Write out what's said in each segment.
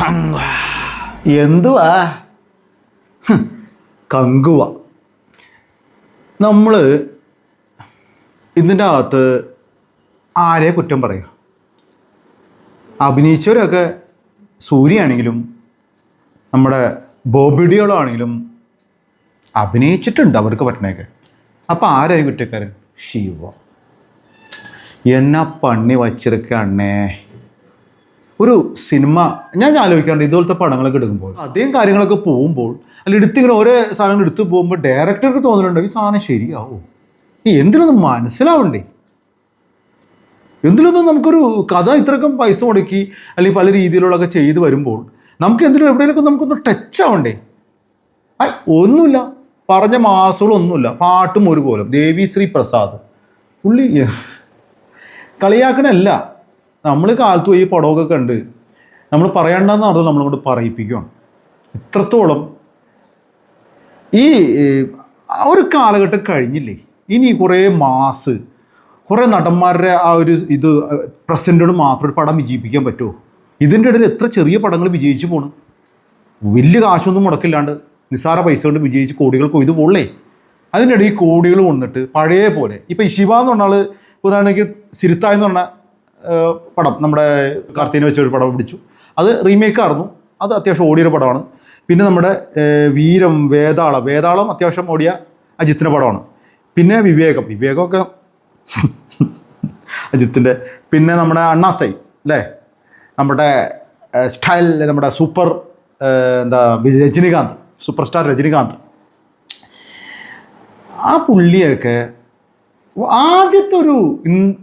എന്തുവാ? കങ്കുവ. നമ്മൾ ഇതിന്റെ അകത്ത് ആരെ കുറ്റം പറയുക? അഭിനയിച്ചവരൊക്കെ സൂര്യയാണെങ്കിലും നമ്മുടെ ബോബിഡിയോളാണെങ്കിലും അഭിനയിച്ചിട്ടുണ്ട് അവർക്ക് പറ്റണേക്കെ അപ്പോൾ ആരായി കുറ്റക്കാരൻ? ശിവ. എന്നാ പണി വച്ചിരിക്കണ്ണേ ഒരു സിനിമ ഞാൻ ആലോചിക്കാറുണ്ട് ഇതുപോലത്തെ പടങ്ങളൊക്കെ എടുക്കുമ്പോൾ. അധികം കാര്യങ്ങളൊക്കെ പോകുമ്പോൾ അല്ല എടുത്തിങ്ങനെ ഓരോ സാധനങ്ങൾ എടുത്തു പോകുമ്പോൾ ഡയറക്ടർക്ക് തോന്നുന്നുണ്ട് ഈ സാധനം ശരിയാവോ? ഈ എന്തിനൊന്നും മനസ്സിലാവണ്ടേ? എന്തിനൊന്നും നമുക്കൊരു കഥ ഇത്രക്കും പൈസ മുടക്കി അല്ലെങ്കിൽ പല രീതിയിലുള്ളതൊക്കെ ചെയ്ത് വരുമ്പോൾ നമുക്ക് എന്തിനും എവിടെയെങ്കിലും നമുക്കൊന്ന് ടച്ച് ആവണ്ടേ ഐ ഒന്നുമില്ല. പറഞ്ഞ മാസങ്ങളൊന്നുമില്ല. പാട്ടും ഒരുപോലെ. ദേവി ശ്രീ പ്രസാദ്. പുള്ളി കളിയാക്കണല്ല നമ്മൾ കാലത്ത് പോയി പടമൊക്കെ കണ്ട് നമ്മൾ പറയണ്ടെന്ന് അർത്ഥം നമ്മളോട് പറയിപ്പിക്കുകയാണ് ഇത്രത്തോളം ഈ ഒരു കാലഘട്ടം കഴിഞ്ഞില്ലേ? ഇനി കുറേ മാസ് കുറേ നടന്മാരുടെ ആ ഒരു ഇത് പ്രസന്റോട് മാത്രം ഒരു പടം വിജയിപ്പിക്കാൻ പറ്റുമോ? ഇതിന്റെ ഇടയിൽ എത്ര ചെറിയ പടങ്ങൾ വിജയിച്ചു പോണു? വലിയ കാശൊന്നും മുടക്കില്ലാണ്ട് നിസാര പൈസ കൊണ്ട് വിജയിച്ച് കോടികൾ കൊയ്തു പോളേ അതിന്റെ ഇടയിൽ കോടികൾ കൊണ്ടിട്ട് പഴയ പോലെ ഇപ്പം ഈ ശിവ എന്ന് പറഞ്ഞാൽ ഉദാഹരണമെങ്കിൽ സിരുത്തായെന്ന് പറഞ്ഞാൽ പടം. നമ്മുടെ കാർത്തീനെ വെച്ച ഒരു പടം പിടിച്ചു. അത് റീമേക്കായിരുന്നു അത് അത്യാവശ്യം ഓടിയൊരു പടമാണ്. പിന്നെ നമ്മുടെ വീരം വേതാളം. വേതാളം അത്യാവശ്യം ഓടിയ അജിത്തിന്റെ പടമാണ്. പിന്നെ വിവേകം. വിവേകമൊക്കെ അജിത്തിന്റെ പിന്നെ നമ്മുടെ അണ്ണാത്തൈ അല്ലേ? നമ്മുടെ സ്റ്റൈൽ നമ്മുടെ സൂപ്പർ എന്താ രജനീകാന്ത്. Super star Rajinikanth. ആ പുള്ളിയൊക്കെ ആദ്യത്തെ ഒരു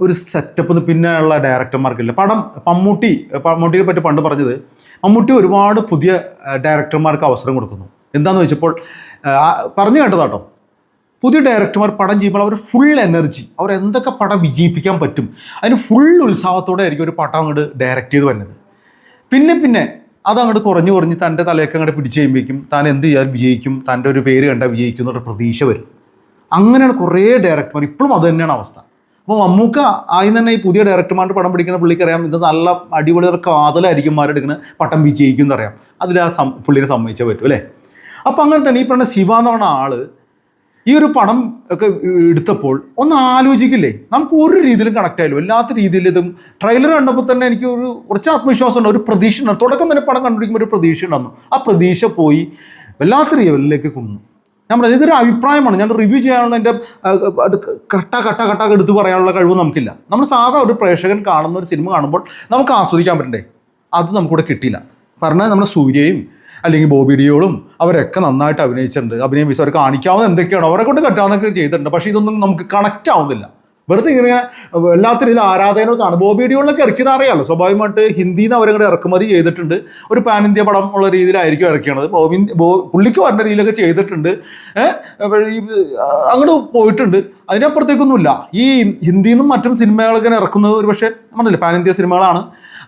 ഒരു സെറ്റപ്പ് പിന്നെയുള്ള ഡയറക്ടർമാർക്കില്ല പടം മമ്മൂട്ടി മമ്മൂട്ടിയെ പറ്റി പണ്ട് പറഞ്ഞത് മമ്മൂട്ടി ഒരുപാട് പുതിയ ഡയറക്ടർമാർക്ക് അവസരം കൊടുക്കുന്നു. എന്താണെന്ന് വെച്ചപ്പോൾ പറഞ്ഞു കേട്ടതാട്ടോ. പുതിയ ഡയറക്ടർമാർ പടം ചെയ്യുമ്പോൾ അവർ ഫുൾ എനർജി അവർ എന്തൊക്കെ പടം വിജയിപ്പിക്കാൻ പറ്റും അതിന് ഫുൾ ഉത്സാഹത്തോടെ ആയിരിക്കും ഒരു പടം അങ്ങോട്ട് ഡയറക്റ്റ് ചെയ്ത് വരുന്നത്. പിന്നെ പിന്നെ അത് അങ്ങോട്ട് കുറഞ്ഞു കുറഞ്ഞ് തന്റെ തലയൊക്കെ അങ്ങോട്ട് പിടിച്ച് കഴിയുമ്പോഴേക്കും താൻ എന്ത് ചെയ്യാൻ വിജയിക്കും തന്റെ ഒരു പേര് കണ്ടാൽ വിജയിക്കും എന്നൊരു പ്രതീക്ഷ വരും. അങ്ങനെയാണ് കുറേ ഡയറക്ടർമാർ ഇപ്പോഴും അത് തന്നെയാണ് അവസ്ഥ. അപ്പോൾ മമ്മൂക്ക ആയി തന്നെ ഈ പുതിയ ഡയറക്ടർമാരുടെ പടം പിടിക്കുന്ന പുള്ളിക്കറിയാം. ഇത് നല്ല അടിപൊളി കാതലായിരിക്കും മാരെടുക്കുന്ന പട്ടം വിജയിക്കും എന്നറിയാം. അതിൽ ആ സം പുള്ളിനെ സമ്മതിച്ചേ പറ്റും അല്ലേ? അപ്പോൾ അങ്ങനെ തന്നെ ഈ പറഞ്ഞ ശിവ എന്ന് പറഞ്ഞ ആൾ ഈ ഒരു പടം ഒക്കെ എടുത്തപ്പോൾ ഒന്ന് ആലോചിക്കില്ലേ? നമുക്ക് ഒരു രീതിയിലും കണക്ട് ആയാലും എല്ലാത്ത രീതിയിലും ട്രെയിലർ കണ്ടപ്പോൾ തന്നെ എനിക്ക് ഒരു കുറച്ച് ആത്മവിശ്വാസം ഉണ്ട്. ഒരു പ്രതീക്ഷ ഉണ്ട് തുടക്കം തന്നെ പടം കണ്ടുപിടിക്കുമ്പോൾ ഒരു പ്രതീക്ഷ ഉണ്ടായിരുന്നു. ആ പ്രതീക്ഷ പോയി വല്ലാത്ത രീതിയിലേക്ക് കൊണ്ടു ഞാൻ പറഞ്ഞത് ഇതൊരു അഭിപ്രായമാണ്. ഞാൻ റിവ്യൂ ചെയ്യാനുള്ള എന്റെ കട്ട കട്ട കട്ട എടുത്ത് പറയാനുള്ള കഴിവ് നമുക്കില്ല. നമ്മൾ സാധാ ഒരു പ്രേക്ഷകൻ കാണുന്ന ഒരു സിനിമ കാണുമ്പോൾ നമുക്ക് ആസ്വദിക്കാൻ പറ്റണ്ടേ? അത് നമുക്കിവിടെ കിട്ടിയില്ല. പറഞ്ഞാൽ നമ്മുടെ സൂര്യയും അല്ലെങ്കിൽ ബോബി ഡിയോളും അവരൊക്കെ നന്നായിട്ട് അഭിനയിച്ചിട്ടുണ്ട്. അഭിനയം അവർ കാണിക്കാവുന്ന എന്തൊക്കെയാണോ അവരെ കൊണ്ട് കറ്റാവുന്നൊക്കെ ചെയ്തിട്ടുണ്ട്. പക്ഷേ ഇതൊന്നും നമുക്ക് കണക്റ്റ് ആവുന്നില്ല. വെറുതെ ഇങ്ങനെ എല്ലാത്തിനും ഇതിൽ ആരാധകനൊക്കെയാണ് കാണും. ബോബി ഡിയോളിലൊക്കെ ഇറക്കിയത് അറിയാമല്ലോ സ്വാഭാവികമായിട്ട് ഹിന്ദിയിൽ നിന്ന് അവരങ്ങോട്ട് ഇറക്കുമതി ചെയ്തിട്ടുണ്ട്. ഒരു പാൻ ഇന്ത്യ പടം ഉള്ള രീതിയിലായിരിക്കും ഇറക്കിയത്. ബോ പുള്ളിക്ക് പറഞ്ഞ രീതിയിലൊക്കെ ചെയ്തിട്ടുണ്ട്. അങ്ങോട്ട് പോയിട്ടുണ്ട്. അതിനപ്പുറത്തേക്കൊന്നുമില്ല. ഈ ഹിന്ദിയിൽ നിന്നും മറ്റും സിനിമകളൊക്കെ ഇറക്കുന്നത് ഒരു പക്ഷേ നമ്മളല്ലേ പാൻ ഇന്ത്യ സിനിമകളാണ്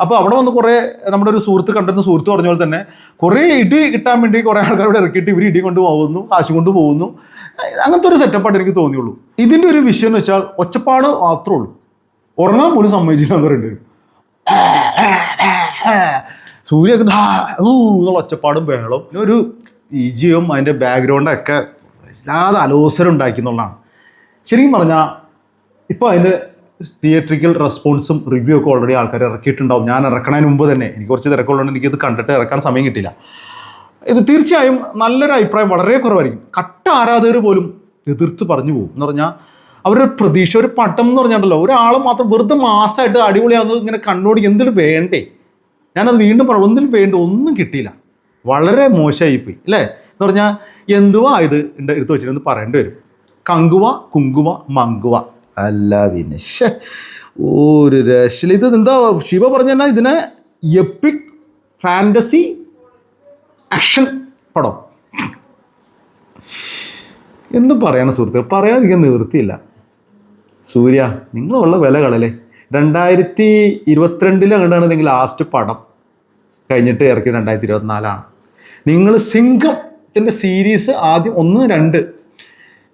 അപ്പോൾ അവിടെ വന്ന് കുറേ നമ്മുടെ ഒരു സുഹൃത്ത് കണ്ടിരുന്ന സുഹൃത്ത് പറഞ്ഞ പോലെ തന്നെ കുറേ ഇടി കിട്ടാൻ വേണ്ടി കുറേ ആൾക്കാരോട് ഇറക്കിയിട്ട് ഇവർ ഇടി കൊണ്ട് പോകുന്നു കാശ് കൊണ്ട് പോകുന്നു. അങ്ങനത്തെ ഒരു സെറ്റപ്പായിട്ട് എനിക്ക് തോന്നിയുള്ളൂ. ഇതിന്റെ ഒരു വിഷയം എന്ന് വെച്ചാൽ ഒച്ചപ്പാട് മാത്രമേ ഉള്ളൂ. ഉറങ്ങാൻ പോലും സമ്മതിച്ചില്ല അവരുണ്ട് സൂര്യൊക്കെ എന്നുള്ള ഒച്ചപ്പാടും ബഹളം പിന്നെ ഒരു ഈജിയും അതിന്റെ ബാക്ക്ഗ്രൗണ്ടൊക്കെ ഇല്ലാതെ അലോസരം ഉണ്ടാക്കി എന്നുള്ളതാണ്. ശരിക്കും പറഞ്ഞാൽ ഇപ്പോൾ അതിന്റെ തിയേറ്ററിക്കൽ റെസ്പോൺസും റിവ്യൂ ഒക്കെ ഓൾറെഡി ആൾക്കാർ ഇറക്കിയിട്ടുണ്ടാവും. ഞാൻ ഇറക്കണതിന് മുമ്പ് തന്നെ. എനിക്ക് കുറച്ച് തിരക്കുള്ളതുകൊണ്ട് എനിക്കിത് കണ്ടിട്ട് ഇറക്കാൻ സമയം കിട്ടില്ല ഇത് തീർച്ചയായും നല്ലൊരു അഭിപ്രായം വളരെ കുറവായിരിക്കും. കട്ട ആരാധകർ പോലും എതിർത്ത് പറഞ്ഞു പോകും. എന്ന് പറഞ്ഞാൽ അവരുടെ പ്രതീക്ഷ ഒരു പട്ടം എന്ന് പറഞ്ഞാണ്ടല്ലോ ഒരാൾ മാത്രം വെറുതെ മാസമായിട്ട് അടിപൊളിയാവുന്നത് ഇങ്ങനെ കണ്ണോടി എന്തിനും വേണ്ടേ? ഞാനത് വീണ്ടും പറഞ്ഞു ഒന്നിനും വേണ്ട? ഒന്നും കിട്ടിയില്ല. വളരെ മോശമായിപ്പോയി അല്ലേ? എന്ന് പറഞ്ഞാൽ എന്തുവാ ഇത്? എടുത്ത് വെച്ചിരുന്ന് പറയേണ്ടി വരും. കങ്കുവ കുങ്കുവ മങ്കുവ. അല്ല പിന്നെ. ഒരു രക്ഷയിൽ ഇത് എന്താ ശിവ പറഞ്ഞ തന്നെ ഇതിനെ എപ്പിക് ഫാന്റസി ആക്ഷൻ പടം. എന്ത് പറയണം സുഹൃത്തുക്കൾ പറയാതിരിക്കാൻ നിവൃത്തിയില്ല. സൂര്യ നിങ്ങളുള്ള വില കളല്ലേ രണ്ടായിരത്തി ഇരുപത്തിരണ്ടിൽ അങ്ങോട്ടാണ് നിങ്ങൾ ലാസ്റ്റ് പടം കഴിഞ്ഞിട്ട് ഇറക്കി രണ്ടായിരത്തി ഇരുപത്തിനാലാണ്. നിങ്ങൾ സിംഗത്തിന്റെ സീരീസ് ആദ്യം ഒന്ന് രണ്ട്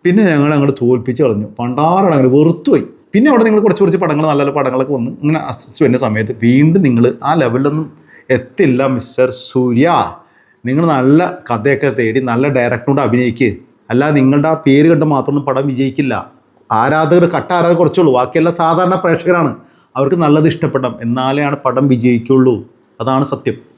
പിന്നെ ഞങ്ങൾ അങ്ങോട്ട് തോൽപ്പിച്ച് കളഞ്ഞു. പണ്ടാറാണ് അങ്ങനെ വെറുത്തുപോയി. പിന്നെ അവിടെ നിങ്ങൾ കുറച്ച് കുറച്ച് പടങ്ങൾ നല്ല നല്ല പടങ്ങളൊക്കെ വന്ന് ഇങ്ങനെ അസിസ്റ്റ് വരുന്ന സമയത്ത് വീണ്ടും നിങ്ങൾ ആ ലെവലിലൊന്നും എത്തില്ല മിസ്റ്റർ സൂര്യ. നിങ്ങൾ നല്ല കഥയൊക്കെ തേടി നല്ല ഡയറക്ടറോട് അഭിനയിക്ക്. അല്ല നിങ്ങളുടെ ആ പേര് കണ്ട് മാത്രം പടം വിജയിക്കില്ല. ആരാധകർ കട്ട ആരാധകർ കുറച്ചുള്ളൂ. ബാക്കിയെല്ലാം സാധാരണ പ്രേക്ഷകരാണ്. അവർക്ക് നല്ലത് ഇഷ്ടപ്പെടണം. എന്നാലേ ആണ് പടം വിജയിക്കുള്ളൂ. അതാണ് സത്യം.